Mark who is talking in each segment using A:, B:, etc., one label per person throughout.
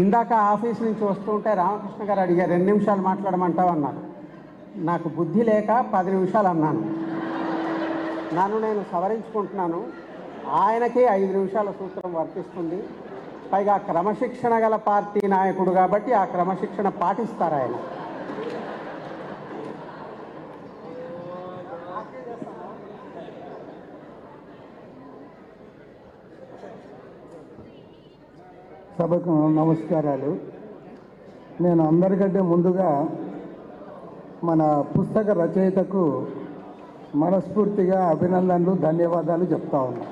A: ఇందాక ఆఫీస్ నుంచి వస్తుంటే రామకృష్ణ గారు అడిగారు రెండు నిమిషాలు మాట్లాడమంటావు అన్నారు. నాకు బుద్ధి లేక పది నిమిషాలు అన్నాను. నన్ను నేను సవరించుకుంటున్నాను. ఆయనకి ఐదు నిమిషాల సూత్రం వర్తిస్తుంది. పైగా క్రమశిక్షణ గల పార్టీ నాయకుడు కాబట్టి ఆ క్రమశిక్షణ పాటిస్తారు ఆయన.
B: సభకు నమస్కారాలు. నేను అందరికంటే ముందుగా మన పుస్తక రచయితకు మనస్ఫూర్తిగా అభినందనలు ధన్యవాదాలు చెప్తా ఉన్నా.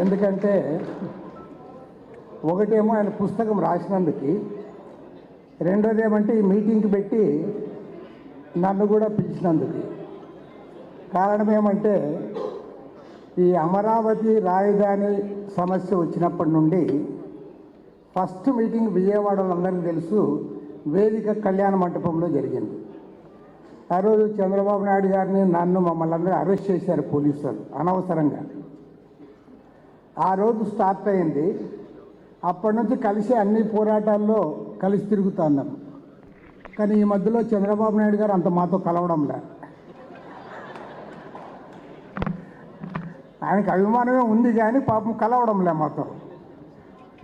B: ఎందుకంటే ఒకటేమో ఆయన పుస్తకం రాసినందుకు రెండోది ఏమంటే ఈ మీటింగ్కి పెట్టి నన్ను కూడా పిలిచినందుకు. కారణం ఏమంటే ఈ అమరావతి రాజధాని సమస్య వచ్చినప్పటి నుండి ఫస్ట్ మీటింగ్ విజయవాడలో అందరికీ తెలుసు వేదిక కళ్యాణ మంటపంలో జరిగింది. ఆ రోజు చంద్రబాబు నాయుడు గారిని నన్ను మమ్మల్ని అందరూ అరెస్ట్ చేశారు పోలీసులు అనవసరంగా. ఆ రోజు స్టార్ట్ అయింది. అప్పటి నుంచి కలిసి అన్ని పోరాటాల్లో కలిసి తిరుగుతున్నాం. కానీ ఈ మధ్యలో చంద్రబాబు నాయుడు గారు అంత మాతో కలవడంలే ఆయనకు అభిమానమే ఉంది కానీ పాపం కలవడంలే మాతో.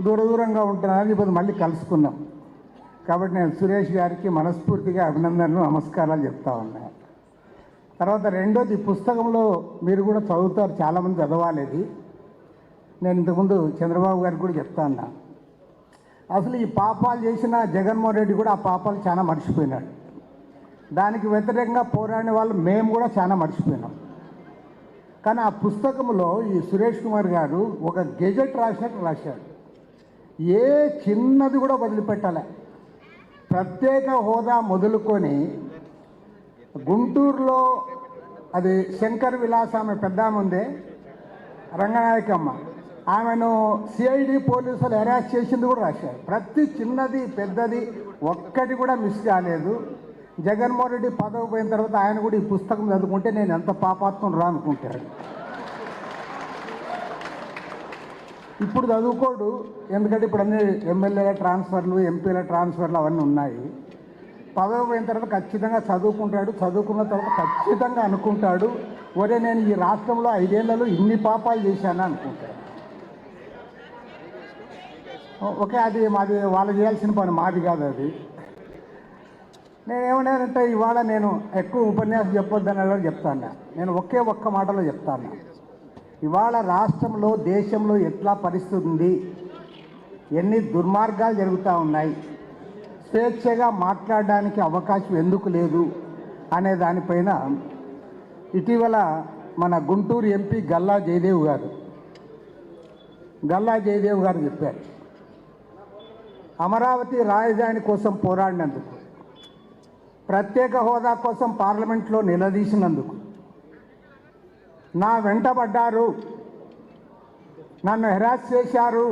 B: దూర దూరంగా ఉంటున్నారని ఇప్పుడు మళ్ళీ కలుసుకున్నాం. కాబట్టి నేను సురేష్ గారికి మనస్ఫూర్తిగా అభినందనలు నమస్కారాలు చెప్తా ఉన్నాను తర్వాత రెండోది పుస్తకంలో మీరు కూడా చదువుతారు చాలామంది చదవాలి ఇది నేను ఇంతకుముందు చంద్రబాబు గారికి కూడా చెప్తా ఉన్నా. అసలు ఈ పాపాలు చేసిన జగన్మోహన్ రెడ్డి కూడా ఆ పాపాలు చాలా మర్చిపోయినాడు. దానికి వ్యతిరేకంగా పోరాడిన వాళ్ళు మేము కూడా చాలా మర్చిపోయినాం. కానీ ఆ పుస్తకంలో ఈ సురేష్ కుమార్ గారు ఒక గెజెట్ రాసినట్టు రాశాడు. ఏ చిన్నది కూడా వదిలిపెట్టాలి. ప్రత్యేక హోదా మొదలుకొని గుంటూరులో అది శంకర్ విలాస్ ఆమె పెద్ద ఉందే రంగనాయకమ్మ. ఆమెను సిఐడి పోలీసులు అరెస్ట్ చేసింది కూడా రాశారు. ప్రతి చిన్నది పెద్దది ఒక్కటి కూడా మిస్ కాలేదు. జగన్మోహన్ రెడ్డి పదవి పోయిన తర్వాత ఆయన కూడా ఈ పుస్తకం చదువుకుంటే నేను ఎంత పాపాత్మం రా అనుకుంటాడు. ఇప్పుడు చదువుకోడు ఎందుకంటే ఇప్పుడు అన్ని ఎమ్మెల్యేల ట్రాన్స్ఫర్లు ఎంపీల ట్రాన్స్ఫర్లు అవన్నీ ఉన్నాయి. పదవి పోయిన తర్వాత ఖచ్చితంగా చదువుకుంటాడు చదువుకున్న తర్వాత ఖచ్చితంగా అనుకుంటాడు ఒరే నేను ఈ రాష్ట్రంలో ఐదేళ్ళలో ఇన్ని పాపాలు చేశాను అనుకుంటాడు. ఓకే అది మాది వాళ్ళు చేయాల్సిన పని మాది కాదు అది. నేనేమన్నానంటే ఇవాళ నేను ఎక్కువ ఉపన్యాసం చెప్పొద్దని చెప్తాను నేను ఒకే ఒక్క మాటలో చెప్తాను ఇవాళ రాష్ట్రంలో దేశంలో ఎట్లా పరిస్థితి ఉంది? ఎన్ని దుర్మార్గాలు జరుగుతూ ఉన్నాయి? స్వేచ్ఛగా మాట్లాడడానికి అవకాశం ఎందుకు లేదు? అనే దానిపైన ఇటీవల మన గుంటూరు ఎంపీ గల్లా జయదేవ్ గారు గల్లా జయదేవ్ గారు చెప్పారు. అమరావతి రాజధాని కోసం పోరాడినందుకు ప్రత్యేక హోదా కోసం పార్లమెంట్లో నిలదీసినందుకు నా వెంటబడ్డారు నన్ను హెరాస్ చేశారు.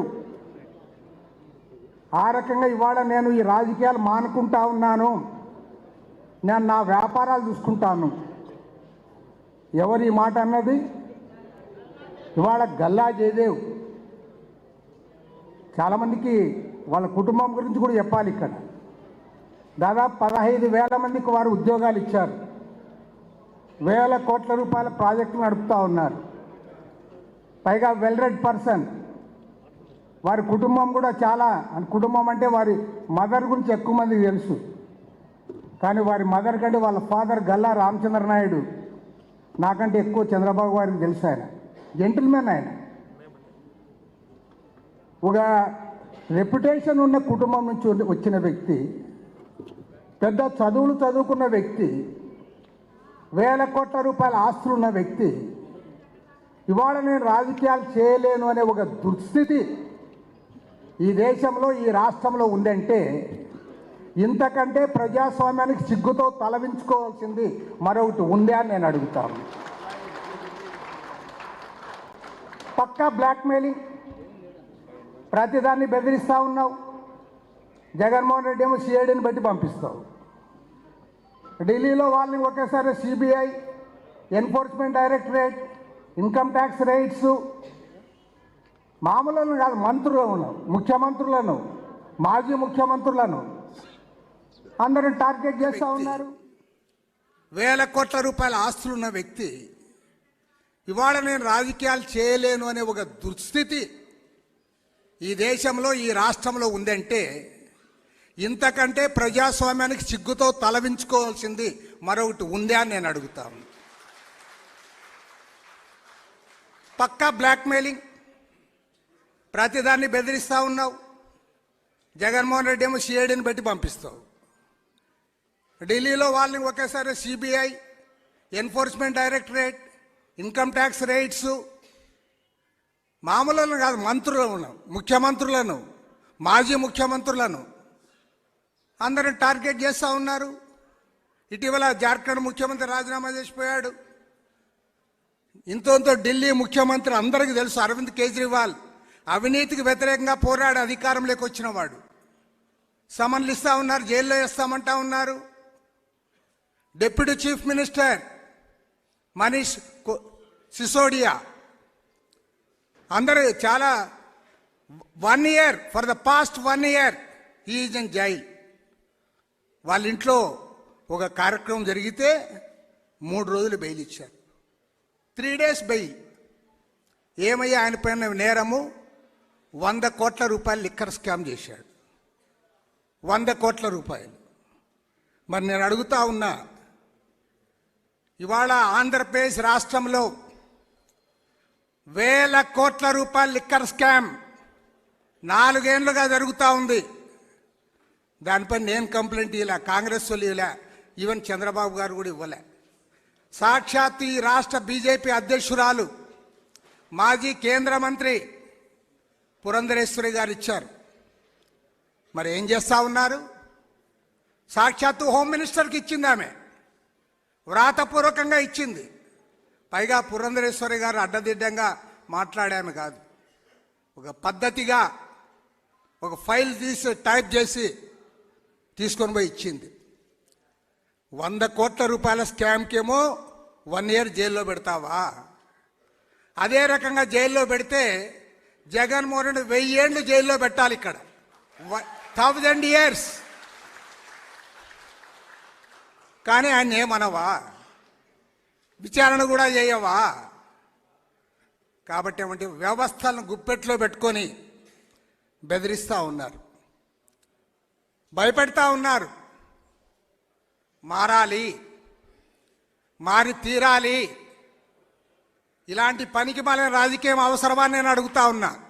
B: ఆ రకంగా ఇవాళ నేను ఈ రాజకీయాలు మానుకుంటా ఉన్నాను. నేను నా వ్యాపారాలు చూసుకుంటాను. ఎవరి ఈ మాట అన్నది ఇవాళ గల్లా జయదేవ్. చాలామందికి వాళ్ళ కుటుంబం గురించి కూడా చెప్పాలి ఇక్కడ. దాదాపు పదహైదు వేల మందికి వారు ఉద్యోగాలు ఇచ్చారు. వేల కోట్ల రూపాయల ప్రాజెక్టులు నడుపుతూ ఉన్నారు. పైగా వెల్ రెడ్ పర్సన్ వారి కుటుంబం కూడా చాలా కుటుంబం అంటే వారి మదర్ గురించి ఎక్కువ మందికి తెలుసు. కానీ వారి మదర్ కంటే వాళ్ళ ఫాదర్ గల్లా రామచంద్ర నాయుడు. నాకంటే ఎక్కువ చంద్రబాబు గారికి తెలుసు ఆయన. జెంటిల్మెన్ ఆయన. ఒక రెప్యుటేషన్ ఉన్న కుటుంబం నుంచి వచ్చిన వ్యక్తి పెద్ద చదువులు చదువుకున్న వ్యక్తి వేల కోట్ల రూపాయల ఆస్తులు ఉన్న వ్యక్తి ఇవాళ నేను రాజకీయాలు చేయలేను అనే ఒక దుస్థితి ఈ దేశంలో ఈ రాష్ట్రంలో ఉందంటే ఇంతకంటే ప్రజాస్వామ్యానికి సిగ్గుతో తలవించుకోవాల్సింది మరొకటి ఉందే అని నేను అడుగుతాను పక్కా బ్లాక్మెయిలింగ్ ప్రతిదాన్ని బెదిరిస్తూ ఉన్నావు? జగన్మోహన్ రెడ్డి ఏమో సిఐడిని బట్టి పంపిస్తావు. ఢిల్లీలో వాళ్ళని ఒకేసారి CBI enforcement directorate income tax raids
C: మామూలను కాదు మంత్రులను ముఖ్యమంత్రులను మాజీ ముఖ్యమంత్రులను అందరూ టార్గెట్ చేస్తూ ఉన్నారు.
B: వేల కోట్ల రూపాయల ఆస్తులున్న వ్యక్తి ఇవాళ నేను రాజకీయాలు చేయలేను అనే ఒక దుస్థితి ఈ దేశంలో ఈ రాష్ట్రంలో ఉందంటే ఇంతకంటే ప్రజాస్వామ్యానికి సిగ్గుతో తలవించుకోవాల్సింది మరొకటి ఉందా అని నేను అడుగుతాను పక్కా బ్లాక్మెయిలింగ్? ప్రతిదాన్ని బెదిరిస్తూ ఉన్నావు. జగన్మోహన్ రెడ్డి ఏమో సిఐడిని పెట్టి పంపిస్తావు. ఢిల్లీలో వాళ్ళని ఒకేసారి CBI enforcement directorate income tax raids మామూలులను కాదు మంత్రులను ముఖ్యమంత్రులను మాజీ ముఖ్యమంత్రులను అందరూ టార్గెట్ చేస్తూ ఉన్నారు. ఇటీవల జార్ఖండ్ ముఖ్యమంత్రి రాజీనామా చేసిపోయాడు. ఇంతో ఢిల్లీ ముఖ్యమంత్రి అందరికీ తెలుసు అరవింద్ కేజ్రీవాల్ అవినీతికి వ్యతిరేకంగా పోరాడు అధికారంలోకి వచ్చిన వాడు సమన్లు ఇస్తా ఉన్నారు జైల్లో వేస్తామంటా ఉన్నారు. Deputy chief minister Manish Sisodia. అందరూ చాలా one year for the past one year is in jail. వాళ్ళ ఇంట్లో ఒక కార్యక్రమం జరిగితే మూడు రోజులు బెయిల్ ఇచ్చారు. Three days bail. ఏమయ్యా ఆయన పైన నేరము? వంద కోట్ల రూపాయలు లిక్కర్ స్కామ్ చేశాడు. వంద కోట్ల రూపాయలు. మరి నేను అడుగుతా ఉన్నా ఇవాళ ఆంధ్రప్రదేశ్ రాష్ట్రంలో వేల కోట్ల రూపాయల లిక్కర్ స్కామ్ నాలుగేళ్ళుగా జరుగుతూ ఉంది. దానిపై నేను కంప్లైంట్ ఇవ్వలే కాంగ్రెస్ వాళ్ళు ఇవ్వలే ఈవెన్ చంద్రబాబు గారు కూడా ఇవ్వలే. సాక్షాత్ ఈ రాష్ట్ర బీజేపీ అధ్యక్షురాలు మాజీ కేంద్ర మంత్రి పురంధరేశ్వరి గారు ఇచ్చారు. మరి ఏం చేస్తా ఉన్నారు? సాక్షాత్తు హోమ్ మినిస్టర్కి ఇచ్చింది ఆమె. వ్రాతపూర్వకంగా ఇచ్చింది. పైగా పురంధరేశ్వరి గారు అడ్డదిడ్డంగా మాట్లాడామె కాదు. ఒక పద్ధతిగా ఒక ఫైల్ తీసి టైప్ చేసి తీసుకొని పోయి ఇచ్చింది. వంద కోట్ల రూపాయల స్కామ్కేమో వన్ ఇయర్ జైల్లో పెడతావా? అదే రకంగా జైల్లో పెడితే జగన్మోహన్ రెడ్డి వెయ్యేండ్లు జైల్లో పెట్టాలి ఇక్కడ. Thousand years. కానీ ఆయన ఏమనవా? విచారణ కూడా చేయవా? కాబట్టి ఏమంటే వ్యవస్థలను గుప్పెట్లో పెట్టుకొని బెదిరిస్తూ ఉన్నారు. భయపెడతా ఉన్నారు. మారాలి. మారి తీరాలి. ఇలాంటి పనికి మాలిన రాజకీయం అవసరమా నేను అడుగుతా ఉన్నా.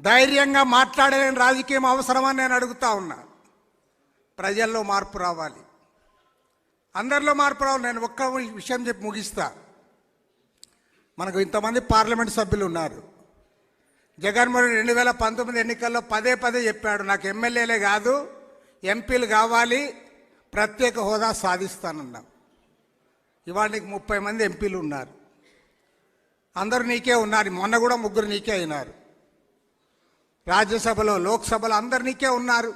B: ధైర్యంగా మాట్లాడలేని రాజకీయం అవసరమా నేను అడుగుతా ఉన్నా. ప్రజల్లో మార్పు రావాలి. అందరిలో మార్పు రావాలి. నేను ఒక్క విషయం చెప్పి ముగిస్తా. మనకు ఇంతమంది పార్లమెంట్ సభ్యులు ఉన్నారు. జగన్మోహన్ రెండు వేల పంతొమ్మిది ఎన్నికల్లో పదే పదే చెప్పాడు నాకు ఎమ్మెల్యేలే కాదు ఎంపీలు కావాలి ప్రత్యేక హోదా సాధిస్తానన్నాం. ఇవాళ నీకు ముప్పై మంది ఎంపీలు ఉన్నారు. అందరూ నీకే ఉన్నారు మొన్న కూడా ముగ్గురు నీకే అయినారు. రాజ్యసభలో లోక్సభలో అందరు నీకే ఉన్నారు.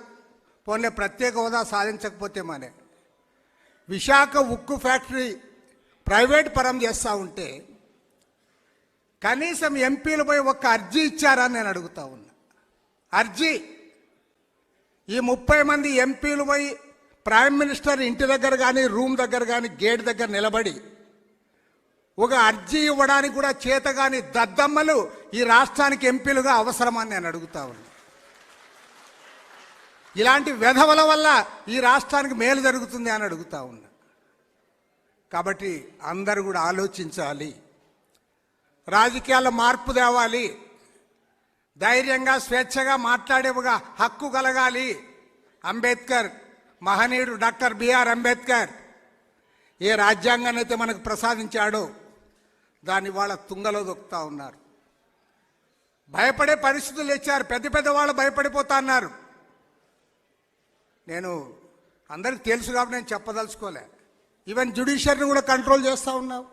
B: పోన్లే ప్రత్యేక హోదా సాధించకపోతే మనే. విశాఖ ఉక్కు ఫ్యాక్టరీ ప్రైవేట్ పరం చేస్తూ ఉంటే కనీసం ఎంపీలు పోయి అర్జీ ఇచ్చారని నేను అడుగుతా ఉన్నా. అర్జీ. ఈ ముప్పై మంది ఎంపీలు పోయి ప్రైమ్ మినిస్టర్ ఇంటి దగ్గర కానీ రూమ్ దగ్గర కానీ గేట్ దగ్గర నిలబడి ఒక అర్జీ ఇవ్వడానికి కూడా చేతగాని దద్దమ్మలు ఈ రాష్ట్రానికి ఎంపీలుగా అవసరమని నేను అడుగుతా ఉన్నా. ఇలాంటి వెధవల వల్ల ఈ రాష్ట్రానికి మేలు జరుగుతుంది అని అడుగుతా ఉన్నా. కాబట్టి అందరూ కూడా ఆలోచించాలి. రాజకీయాల మార్పు తేవాలి. ధైర్యంగా స్వేచ్ఛగా మాట్లాడే ఒక హక్కు కలగాలి. అంబేద్కర్ మహనీయుడు డాక్టర్ బిఆర్ అంబేద్కర్ ఏ రాజ్యాంగాన్ని అయితే మనకు ప్రసాదించాడో దాన్ని వాళ్ళ తుంగలో దొక్కుతా ఉన్నారు. భయపడే పరిస్థితులు ఇచ్చారు పెద్ద పెద్ద వాళ్ళు భయపడిపోతా అన్నారు. నేను అందరికి తెలుసు కాబట్టి నేను చెప్పదలుచుకోలే. ఈవెన్ జుడిషియరీని కూడా కంట్రోల్ చేస్తూ ఉన్నావు.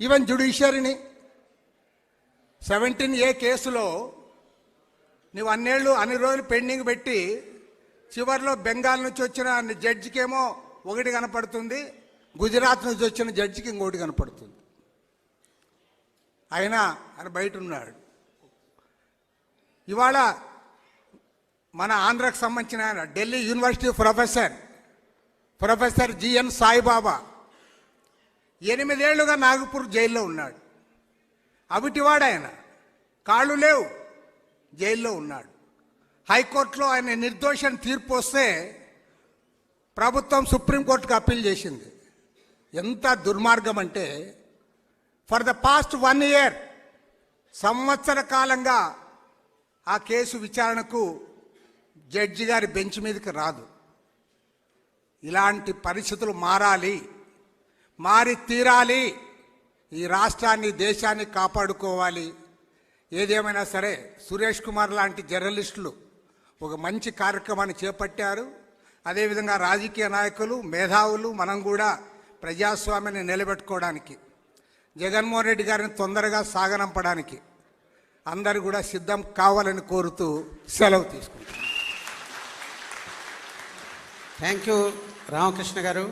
B: ఈవెన్ జుడిషియరీని సెవెంటీన్ ఏ కేసులో నువ్వు అన్నేళ్ళు అన్ని రోజులు పెండింగ్ పెట్టి చివరిలో బెంగాల్ నుంచి వచ్చిన జడ్జికేమో ఒకటి కనపడుతుంది గుజరాత్ నుంచి వచ్చిన జడ్జికి ఇంకోటి కనపడుతుంది. అయినా ఆయన బయట ఉన్నాడు. ఇవాళ మన ఆంధ్రకు సంబంధించిన ఆయన Delhi university professor professor GN Saibaba ఎనిమిదేళ్ళుగా Nagpur జైల్లో ఉన్నాడు. అవిటివాడు ఆయన కాళ్ళు లేవు. జైల్లో ఉన్నాడు. హైకోర్టులో ఆయన నిర్దోషం తీర్పు వస్తే ప్రభుత్వం సుప్రీంకోర్టుకు అప్పీల్ చేసింది. ఎంత దుర్మార్గం అంటే for the past one year సంవత్సర కాలంగా ఆ కేసు విచారణకు జడ్జి గారి బెంచ్ మీదకి రాదు. ఇలాంటి పరిస్థితులు మారాలి. మారి తీరాలి. ఈ రాష్ట్రాన్ని దేశాన్ని కాపాడుకోవాలి. ఏదేమైనా సరే సురేష్ కుమార్ లాంటి జర్నలిస్టులు ఒక మంచి కార్యక్రమాన్ని చేపట్టారు. అదేవిధంగా రాజకీయ నాయకులు మేధావులు మనం కూడా ప్రజాస్వామ్యాన్ని నిలబెట్టుకోవడానికి జగన్మోహన్ రెడ్డి గారిని తొందరగా సాగనంపడానికి అందరు కూడా సిద్ధం కావాలని కోరుతూ సెలవు తీసుకుంటాను
A: థ్యాంక్ యూ రామకృష్ణ గారు.